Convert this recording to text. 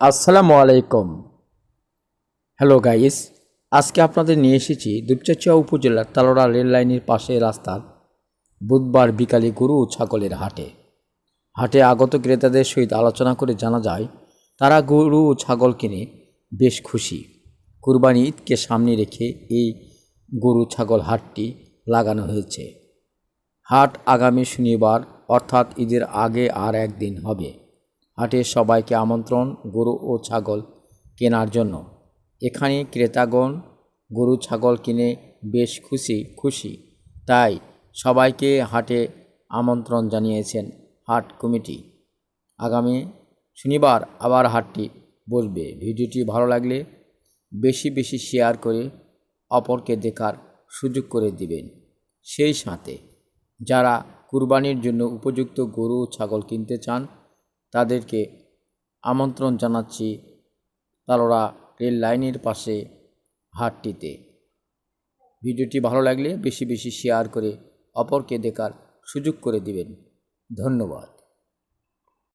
আসসালামু আলাইকুম। Hello guys আজকে আপনাদের নিয়ে এসেছি দুপচাচিয়া উপজেলার তালোড়া রেল লাইনের পাশে রাস্তার বুধবার বিকালে গরু ছাগলের হাটে। হাটে আগত ক্রেতাদের সহিত আলোচনা করে জানা যায়, তারা গরু ও ছাগল কিনে বেশ খুশি। কুরবানি ঈদকে সামনে রেখে এই গরু ছাগল হাটটি লাগানো হয়েছে। হাট আগামী শনিবার, অর্থাৎ ঈদের আগে আর একদিন হবে। হাটে সবাইকে আমন্ত্রণ, গরু ও ছাগল কেনার জন্য। এখানে ক্রেতাগণ গরু, ছাগল কিনে বেশ খুশি খুশি। তাই সবাইকে হাটে আমন্ত্রণ জানিয়েছেন হাট কমিটি। আগামী শনিবার আবার হাটটি বসবে। ভিডিওটি ভালো লাগলে বেশি বেশি শেয়ার করে অপরকে দেখার সুযোগ করে দিবেন। সেই সাথে যারা কুরবানির জন্য উপযুক্ত গরু ছাগল কিনতে চান তাদেরকে আমন্ত্রণ জানাচ্ছি তালোড়া রেল লাইনের পাশে হাটটিতে। ভিডিওটি ভালো লাগলে বেশি বেশি শেয়ার করে অপরকে দেখার সুযোগ করে দিবেন। ধন্যবাদ।